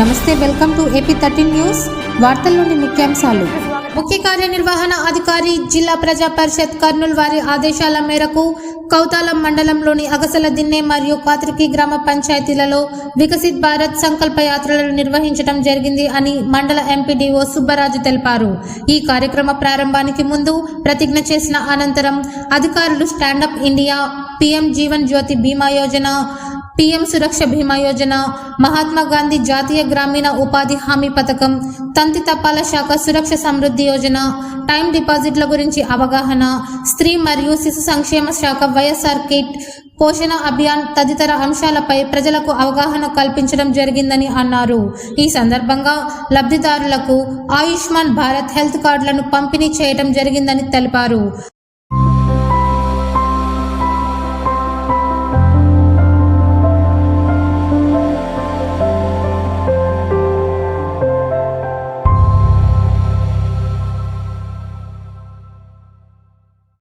నమస్తే welcome to AP thirteen news. వార్తల్లోని ముఖ్యాంశాలు. ముఖ్య కార్యనిర్వహణ అధికారి జిల్లా ప్రజా పరిషత్ కర్నూలు వారి ఆదేశాల మేరకు కౌతాలం మండలంలోని అగసల దిన్నె మరియు కాత్రికి గ్రామ పంచాయతీలలో వికసిత్ భారత్ సంకల్ప యాత్రలను నిర్వహించడం జరిగింది అని మండల ఎంపీడీఓ సుబ్బరాజు తెలిపారు. ఈ కార్యక్రమ ప్రారంభానికి ముందు ప్రతిజ్ఞ చేసిన అనంతరం అధికారులు stand up India PM Jeevan Jyoti Bima Yojana PM సురక్ష బీమా యోజన మహాత్మా గాంధీ జాతీయ గ్రామీణ ఉపాధి హామీ పథకం తంతి తపాల శాఖ సురక్ష సమృద్ధి యోజన టైం డిపాజిట్ల గురించి అవగాహన స్త్రీ మరియు శిశు సంక్షేమ శాఖ వైఎస్ఆర్ కిట్ పోషణ అభియాన్ తదితర అంశాలపై ప్రజలకు అవగాహన కల్పించడం జరిగిందని అన్నారు. ఈ సందర్భంగా లబ్ధిదారులకు ఆయుష్మాన్ భారత్ హెల్త్ కార్డులను పంపిణీ చేయడం జరిగిందని తెలిపారు.